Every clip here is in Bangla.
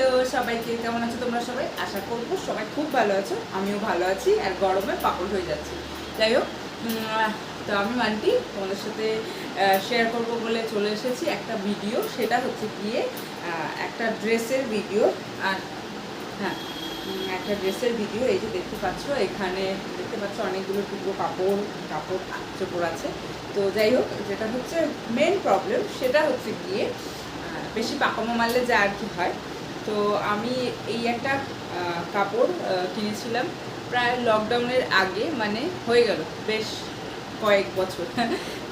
হ্যালো সবাইকে, কেমন আছো তোমরা সবাই? আশা করব সবাই খুব ভালো আছো, আমিও ভালো আছি, আর গরমে পাপড় হয়ে যাচ্ছি। যাই হোক তো আমি মান্টি, তোমাদের সাথে শেয়ার করব বলে চলে এসেছি একটা ভিডিও সেটা হচ্ছে গিয়ে একটা ড্রেসের ভিডিও আর হ্যাঁ একটা ড্রেসের ভিডিও এই যে দেখতে পাচ্ছ, এখানে দেখতে পাচ্ছ অনেকগুলো টুকরো কাপড় কাপড় চোপড় আছে। তো যাই হোক, যেটা হচ্ছে মেন প্রবলেম সেটা হচ্ছে গিয়ে বেশি পাকামো মারলে যা আর কি হয়। তো আমি এই একটা কাপড় কিনেছিলাম প্রায় লকডাউনের আগে মানে হয়ে গেল বেশ কয়েক বছর।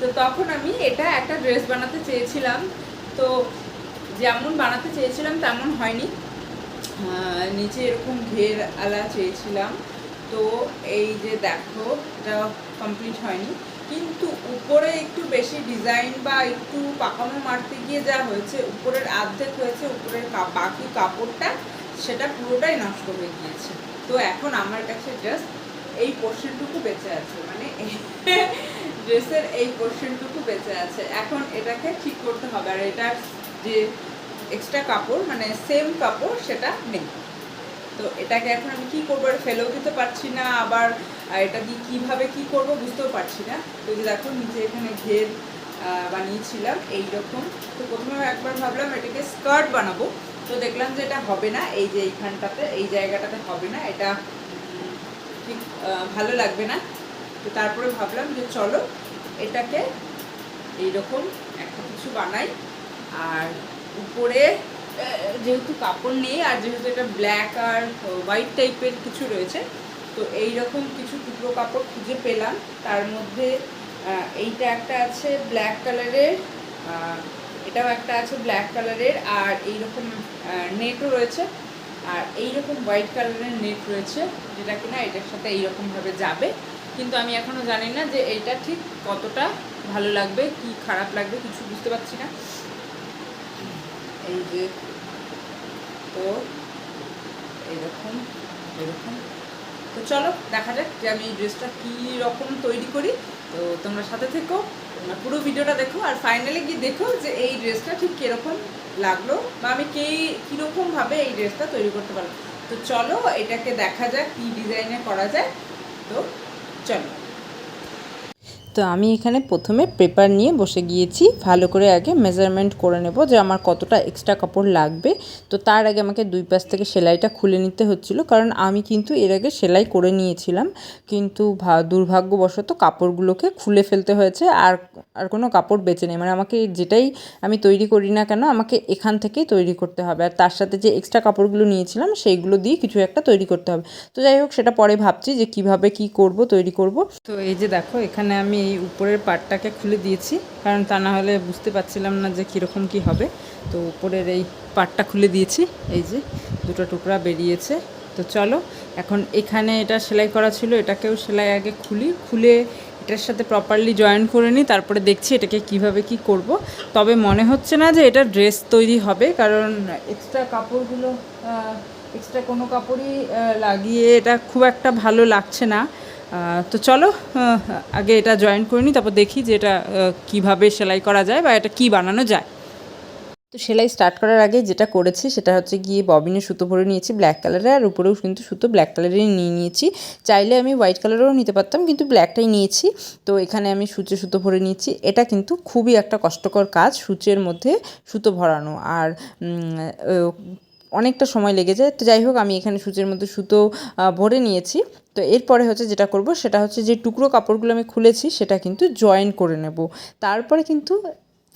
তো তখন আমি এটা একটা ড্রেস বানাতে চেয়েছিলাম। তো যেমন বানাতে চেয়েছিলাম, তেমন হয়নি। নিচে এরকম ঘের আলা চেয়েছিলাম। তো এই যে দেখো, এটা কমপ্লিট হয়নি। কিন্তু উপরে একটু বেশি ডিজাইন বা একটু পাকামো মারতে গিয়ে যা হয়েছে, উপরের আর্ধেক হয়েছে, উপরের বাকি কাপড়টা সেটা পুরোটাই নষ্ট হয়ে গিয়েছে। তো এখন আমার কাছে জাস্ট এই পোর্শনটুকু বেঁচে আছে মানে ড্রেসের এই পোর্শনটুকু বেঁচে আছে। এখন এটাকে ঠিক করতে হবে। আর এটার যে এক্সট্রা কাপড় মানে সেম কাপড়, সেটা নেই। তো এটাকে এখন আমি কি করব? এটা ফেলেও দিতে পারছি না, আবার এটা দিয়ে কীভাবে কি করব বুঝতেও পারছি না। তো যে দেখো, নিচে এখানে ঘের বানিয়েছিলাম এইরকম। তো প্রথমে একবার ভাবলাম এটাকে স্কার্ট বানাবো। তো দেখলাম যে এটা হবে না, এই যে এইখানটাতে, এই জায়গাটাতে হবে না। এটা ঠিক ভালো লাগবে না। তো তারপরে ভাবলাম যে চলো, এটাকে এইরকম একটা কিছু বানাই। আর উপরে যেহেতু কাপড় নেই আর যেহেতু এটা ব্ল্যাক আর হোয়াইট টাইপের কিছু রয়েছে, তো এই রকম কিছু টুকরো কাপড় খুঁজে পেলাম। তার মধ্যে এইটা একটা আছে ব্ল্যাক কালারের এটাও একটা আছে ব্ল্যাক কালারের আর এইরকম নেটও রয়েছে। আর এইরকম হোয়াইট কালারের নেট রয়েছে, যেটা কিনা এটার সাথে এই এইরকমভাবে যাবে। কিন্তু আমি এখনও জানি না যে এইটা ঠিক কতটা ভালো লাগবে, কি খারাপ লাগবে, কিছু বুঝতে পারছি না। এই যে তো এইরকম এরকম। তো চলো, দেখা যাক যে আমি এই ড্রেসটা কী রকম তৈরি করি। তো তোমরা সাথে থেকো, তোমরা পুরো ভিডিওটা দেখো, আর ফাইনালি গিয়ে দেখো যে এই ড্রেসটা ঠিক কীরকম লাগল, বা আমি কে, কীরকমভাবে এই ড্রেসটা তৈরি করতে পারব তো চলো, এটাকে দেখা যাক কী ডিজাইনে করা যায়। তো চলো। তো আমি এখানে প্রথমে পেপার নিয়ে বসে গিয়েছি। ভালো করে আগে মেজারমেন্ট করে নেব যে আমার কতটা এক্সট্রা কাপড় লাগবে। তো তার আগে আমাকে দুই পাশ থেকে সেলাইটা খুলে নিতে হচ্ছিল, কারণ আমি কিন্তু এর আগে সেলাই করে নিয়েছিলাম। কিন্তু দুর্ভাগ্যবশত কাপড়গুলোকে খুলে ফেলতে হয়েছে, আর আর কোনো কাপড় বেঁচে নেই। মানে আমাকে যেটাই আমি তৈরি করি না কেন, আমাকে এখান থেকেই তৈরি করতে হবে। আর তার সাথে যে এক্সট্রা কাপড়গুলো নিয়েছিলাম, সেইগুলো দিয়ে কিছু একটা তৈরি করতে হবে। তো যাই হোক, সেটা পরে ভাবছি যে কীভাবে কি করব, তৈরি করব। তো এই যে দেখো, এখানে আমি উপরের পার্টটাকে খুলে দিয়েছি, কারণ তা না হলে বুঝতে পারছিলাম না যে কীরকম কি হবে। তো উপরের এই পার্টটা খুলে দিয়েছি, এই যে দুটো টুকরা বেরিয়েছে। তো চলো, এখন এখানে এটা সেলাই করা ছিল, এটাকেও সেলাই আগে খুলি, খুলে এটার সাথে প্রপারলি জয়েন করে নিই, তারপরে দেখছি এটাকে কীভাবে কি করব। তবে মনে হচ্ছে না যে এটা ড্রেস তৈরি হবে, কারণ এক্সট্রা কাপড়গুলো এক্সট্রা কোনো কাপড়ই লাগিয়ে এটা খুব একটা ভালো লাগছে না। তো চলো আগে এটা জয়েন করে নিই তারপর দেখি যে এটা কীভাবে সেলাই করা যায় বা এটা কি বানানো যায়। তো সেলাই স্টার্ট করার আগে যেটা করেছি সেটা হচ্ছে গিয়ে ববিনে সুতো ভরে নিয়েছি ব্ল্যাক কালারের আর উপরেও কিন্তু সুতো ব্ল্যাক কালারেরই নিয়ে নিয়েছি। চাইলে আমি হোয়াইট কালারেরও নিতে পারতাম, কিন্তু ব্ল্যাকটাই নিয়েছি। তো এখানে আমি সূচে সুতো ভরে নিয়েছি। এটা কিন্তু খুবই একটা কষ্টকর কাজ, সূচের মধ্যে সুতো ভরানো। আর অনেকটা সময় লেগে যায়। তো যাই হোক, আমি এখানে সূচের মধ্যে সুতো ভরে নিয়েছি। তো এরপরে হচ্ছে যেটা করব, সেটা হচ্ছে যে টুকরো কাপড়গুলো আমি খুলেছি, সেটা কিন্তু জয়েন করে নেব। তারপরে কিন্তু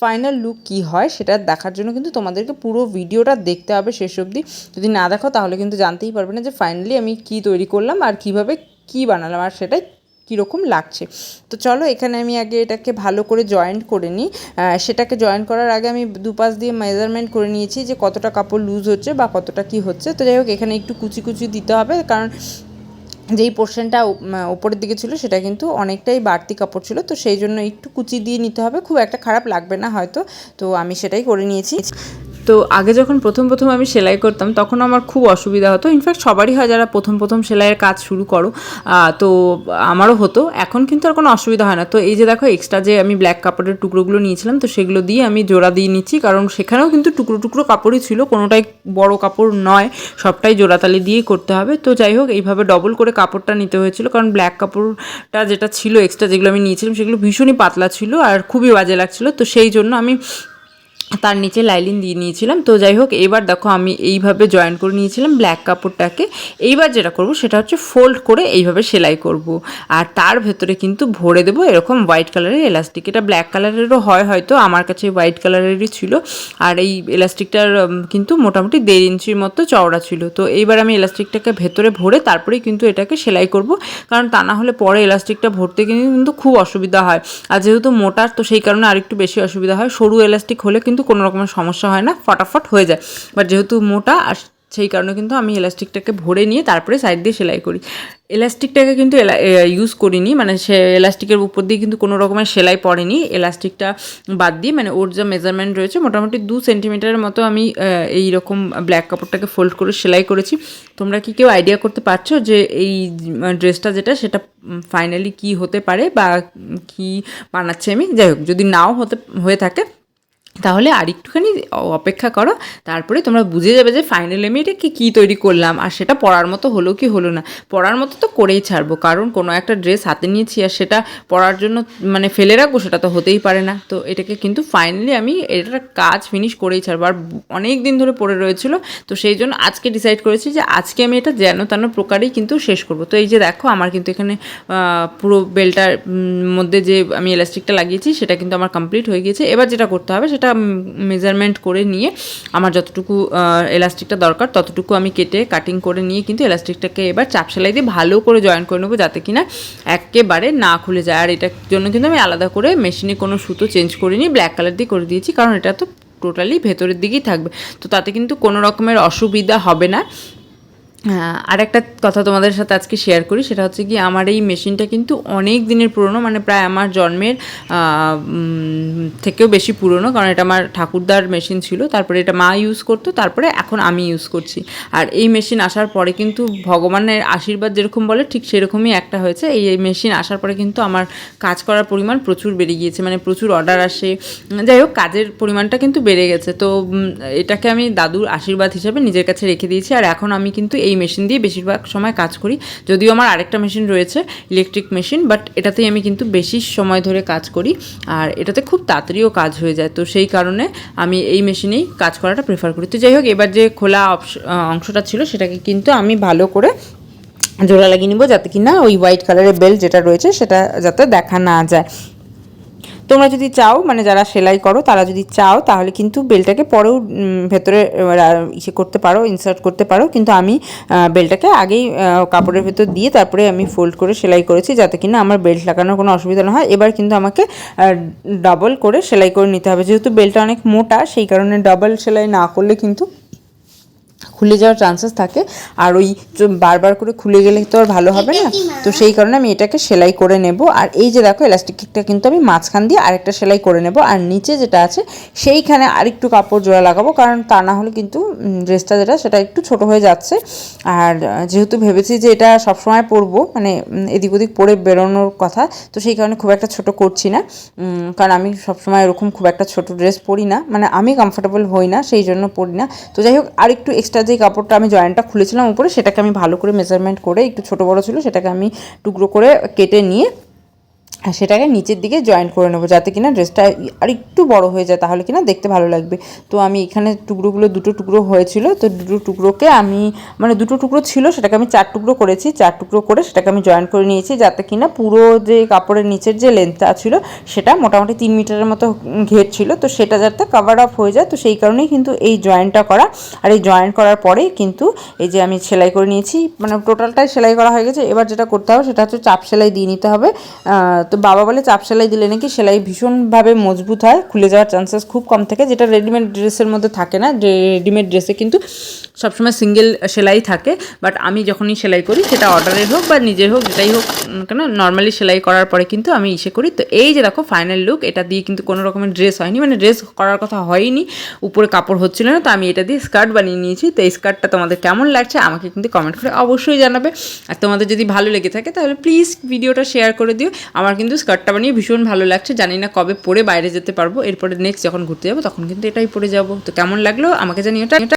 ফাইনাল লুক কি হয়, সেটা দেখার জন্য কিন্তু তোমাদেরকে পুরো ভিডিওটা দেখতে হবে শেষ অবধি। যদি না দেখো তাহলে কিন্তু জানতেই পারবে না যে ফাইনালি আমি কি তৈরি করলাম আর কীভাবে কি বানালাম, আর সেটাই কীরকম লাগছে। তো চলো এখানে আমি আগে এটাকে ভালো করে জয়েন্ট করে নিই। সেটাকে জয়েন করার আগে আমি দুপাশ দিয়ে মেজারমেন্ট করে নিয়েছি যে কতটা কাপড় লুজ হচ্ছে বা কতটা কি হচ্ছে। তো যাই হোক, এখানে একটু কুচি কুচি দিতে হবে কারণ যেই পোর্শনটা ওপরের দিকে ছিল সেটা কিন্তু অনেকটাই বাড়তি কাপড় ছিল। তো সেই জন্য একটু কুচি দিয়ে নিতে হবে। খুব একটা খারাপ লাগবে না হয়তো। তো আমি সেটাই করে নিয়েছি। তো আগে যখন প্রথম প্রথম আমি সেলাই করতাম, তখন আমার খুব অসুবিধা হতো। ইনফ্যাক্ট সবারই হয় যারা প্রথম প্রথম সেলাইয়ের কাজ শুরু করো। তো আমারও হতো। এখন কিন্তু আর কোনো অসুবিধা হয় না। তো এই যে দেখো এক্সট্রা যে আমি ব্ল্যাক কাপড়ের টুকরোগুলো নিয়েছিলাম, তো সেগুলো দিয়ে আমি জোড়া দিয়ে নিচ্ছি। কারণ সেখানেও কিন্তু টুকরো টুকরো কাপড়ই ছিল। কোনোটাই বড় কাপড় নয়। সবটাই জোড়াতালি দিয়েই করতে হবে। তো যাই হোক, এইভাবে ডবল করে কাপড়টা নিতে হয়েছিল। কারণ ব্ল্যাক কাপড়টা যেটা ছিল এক্সট্রা যেগুলো আমি নিয়েছিলাম, সেগুলো ভীষণই পাতলা ছিল আর খুবই বাজে লাগছিল। তো সেই জন্য আমি তার নিচে লাইলিন দিয়ে নিয়েছিলাম। তো যাই হোক, এবার দেখো আমি এইভাবে জয়েন করে নিয়েছিলাম ব্ল্যাক কাপড়টাকে। এইবার যেটা করব, সেটা হচ্ছে ফোল্ড করে এইভাবে সেলাই করব। আর তার ভেতরে কিন্তু ভরে দেবো এরকম হোয়াইট কালারের এলাস্টিক এটা ব্ল্যাক কালারেরও হয় হয়তো, আমার কাছে হোয়াইট কালারেরই ছিল। আর এই এলাস্টিকটার কিন্তু মোটামুটি দেড় ইঞ্চির মতো চওড়া ছিল। তো এইবার আমি এলাস্টিকটাকে ভেতরে ভরে তারপরেই কিন্তু এটাকে সেলাই করব। কারণ তা না হলে পরে এলাস্টিকটা ভরতে কিন্তু খুব অসুবিধা হয়। আর যেহেতু মোটার, তো সেই কারণে আরেকটু বেশি অসুবিধা হয়। সরু এলাস্টিক হলে কিন্তু কোনো রকমের সমস্যা হয় না, ফটাফট হয়ে যায়। বাট যেহেতু মোটা, আর সেই কারণে কিন্তু আমি এলাস্টিকটাকে ভরে নিয়ে তারপরে সাইড দিয়ে সেলাই করি। এলাস্টিকটাকে কিন্তু ইউজ করিনি মানে সে এলাস্টিকের উপর দিয়ে কিন্তু কোনো রকমের সেলাই পড়েনি। এলাস্টিকটা বাদ দিয়ে মানে ওর যা মেজারমেন্ট রয়েছে, মোটামুটি দু সেন্টিমিটারের মতো আমি এই রকম ব্ল্যাক কাপড়টাকে ফোল্ড করে সেলাই করেছি। তোমরা কি কেউ আইডিয়া করতে পারছ যে এই ড্রেসটা যেটা, সেটা ফাইনালি কি হতে পারে বা কি বানাচ্ছি আমি? যাই হোক, যদি নাও হতে, হয়ে থাকে তাহলে আর একটুখানি অপেক্ষা করো, তারপরে তোমরা বুঝে যাবে যে ফাইনালি আমি এটা কি কী তৈরি করলাম, আর সেটা পরার মতো হলো কি হলো না। পরার মতো তো করেই ছাড়বো, কারণ কোনো একটা ড্রেস হাতে নিয়েছি আর সেটা পরার জন্য মানে ফেলে রাখব, সেটা তো হতেই পারে না। তো এটাকে কিন্তু ফাইনালি আমি এটার কাজ ফিনিশ করেই ছাড়বো, আর অনেক দিন ধরে পড়ে রয়েছিল, তো সেই জন্য আজকে ডিসাইড করেছি যে আজকে আমি এটা যেন তেন প্রকারেই কিন্তু শেষ করব। তো এই যে দেখো, আমার কিন্তু এখানে পুরো বেলটার মধ্যে যে আমি এলাস্টিকটা লাগিয়েছি, সেটা কিন্তু আমার কমপ্লিট হয়ে গিয়েছে। এবার যেটা করতে হবে, সেটা মেজারমেন্ট করে নিয়ে আমার যতটুকু এলাস্টিকটা দরকার ততটুকু আমি কেটে কাটিং করে নিয়ে কিন্তু এলাস্টিকটাকে এবার চাপ সেলাই দিয়ে ভালো করে জয়েন করে নেব যাতে কিনা একেবারে না খুলে যায়। আর এটার জন্য কিন্তু আমি আলাদা করে মেশিনে কোনো সুতো চেঞ্জ করিনি ব্ল্যাক কালার দিয়ে করে দিয়েছি, কারণ এটা তো টোটালি ভেতরের দিকেই থাকবে। তো তাতে কিন্তু কোনো রকমের অসুবিধা হবে না। আর একটা কথা তোমাদের সাথে আজকে শেয়ার করি, সেটা হচ্ছে কি আমার এই মেশিনটা কিন্তু অনেক দিনের পুরনো মানে প্রায় আমার জন্মের থেকেও বেশি পুরনো, কারণ এটা আমার ঠাকুরদার মেশিন ছিল, তারপরে এটা মা ইউজ করতো, তারপরে এখন আমি ইউজ করছি। আর এই মেশিন আসার পরে কিন্তু ভগবানের আশীর্বাদ যেরকম বলে, ঠিক সেরকমই একটা হয়েছে। এই মেশিন আসার পরে কিন্তু আমার কাজ করার পরিমাণ প্রচুর বেড়ে গিয়েছে মানে প্রচুর অর্ডার আসে। যাই হোক, কাজের পরিমাণটা কিন্তু বেড়ে গেছে। তো এটাকে আমি দাদুর আশীর্বাদ হিসেবে নিজের কাছে রেখে দিয়েছি, আর এখন আমি কিন্তু এই মেশিন দিয়ে বেশিরভাগ সময় কাজ করি। যদিও আমার আরেকটা মেশিন রয়েছে, ইলেকট্রিক মেশিন, বাট এটাতেই আমি কিন্তু বেশি সময় ধরে কাজ করি আর এটাতে খুব তাড়াতাড়িও কাজ হয়ে যায়। তো সেই কারণে আমি এই মেশিনেই কাজ করাটা প্রেফার করি। তো যাই হোক, এবার যে খোলা অংশটা ছিল সেটাকে কিন্তু আমি ভালো করে জোড়া লাগিয়ে নিব যাতে কিনা ওই হোয়াইট কালারের বেল্ট যেটা রয়েছে সেটা যাতে দেখা না যায়। তোমরা যদি চাও মানে যারা সেলাই করো, তারা যদি চাও, তাহলে কিন্তু বেলটাকে পরেও ভেতরে ইসে করতে পারো ইনসার্ট করতে পারো। কিন্তু আমি বেলটাকে আগেই কাপড়ের ভেতর দিয়ে তারপরে আমি ফোল্ড করে সেলাই করেছি যাতে কিনা আমার বেল্ট লাগানোর কোনো অসুবিধা না হয়। এবার কিন্তু আমাকে ডাবল করে সেলাই করে নিতে হবে। যেহেতু বেলটা অনেক মোটা, সেই কারণে ডাবল সেলাই না করলে কিন্তু খুলে যাওয়ার চান্সেস থাকে। আর ওই বারবার করে খুলে গেলে তো আর ভালো হবে না। তো সেই কারণে আমি এটাকে সেলাই করে নেব। আর এই যে দেখো এলাস্টিকটা কিন্তু আমি মাঝখান দিয়ে আরেকটা সেলাই করে নেব। আর নিচে যেটা আছে সেইখানে আরেকটু কাপড় জোড়া লাগাবো। কারণ তা না হলে কিন্তু ড্রেসটা যেটা সেটা একটু ছোট হয়ে যাচ্ছে। আর যেহেতু ভেবেছি যে এটা সবসময় পরবো মানে এদিক ওদিক পরে বেরোনোর কথা তো সেই কারণে খুব একটা ছোট করছি না। কারণ আমি সবসময় এরকম খুব একটা ছোট ড্রেস পরি না। মানে আমি কমফোর্টেবল হই না সেই জন্য পরি না। তো যাই হোক আর একটু এক্সট্রা যে কাপড়টা আমি জয়েন্টটা খুলেছিলাম উপরে, সেটাকে আমি ভালো করে মেজারমেন্ট করে, একটু ছোটো বড় ছিল, সেটাকে আমি টুকরো করে কেটে নিয়ে আর সেটাকে নিচের দিকে জয়েন করে নেব যাতে কিনা ড্রেসটা আর একটু বড় হয়ে যায় তাহলে কিনা দেখতে ভালো লাগবে। তো আমি এখানে টুকরোগুলো দুটো টুকরো হয়েছিল, তো দুটো টুকরোকে আমি মানে দুটো টুকরো ছিল, সেটাকে আমি চার টুকরো করেছি। চার টুকরো করে সেটাকে আমি জয়েন করে নিয়েছি যাতে কিনা পুরো যে কাপড়ের নিচের যে লেন্থটা ছিল, সেটা মোটামুটি তিন মিটারের মতো ঘের ছিল। তো সেটা যাতে কাভার আপ হয়ে যায়, তো সেই কারণেই কিন্তু এই জয়েন্টটা করা। আর এই জয়েন্ট করার পরেই কিন্তু এই যে আমি সেলাই করে নিয়েছি মানে টোটালটাই সেলাই করা হয়ে গেছে। এবার যেটা করতে হবে সেটা হচ্ছে চাপ সেলাই দিয়ে নিতে হবে। তো বাবা বলে চাপ সেলাই দিলে নাকি সেলাই ভীষণভাবে মজবুত হয়, খুলে যাওয়ার চান্সেস খুব কম থাকে, যেটা রেডিমেড ড্রেসের মধ্যে থাকে না রেডিমেড ড্রেসে কিন্তু সবসময় সিঙ্গেল সেলাই থাকে বাট আমি যখনই সেলাই করি সেটা অর্ডারের হোক বা নিজের হোক, যেটাই হোক কেন নর্মালি সেলাই করার পরে কিন্তু আমি ইসে করি। তো এই যে দেখো ফাইনাল লুক এটা দিয়ে কিন্তু কোনো রকমের ড্রেস হয়নি মানে ড্রেস করার কথা হয়নি, উপরে কাপড় হচ্ছিল না, তো আমি এটা দিয়ে স্কার্ট বানিয়ে নিয়েছি। তো এই স্কার্টটা তোমাদের কেমন লাগছে আমাকে কিন্তু কমেন্ট করে অবশ্যই জানাবে। আর তোমাদের যদি ভালো লেগে থাকে তাহলে প্লিজ ভিডিওটা শেয়ার করে দিও। আমার কিন্তু স্কার্টটা বানিয়ে ভীষণ ভালো লাগছে, জানি না কবে পরে বাইরে যেতে পারব, এরপরে নেক্সট যখন ঘুরতে যাব তখন কিন্তু এটাই পরে যাব। তো কেমন লাগল আমাকে জানি এটা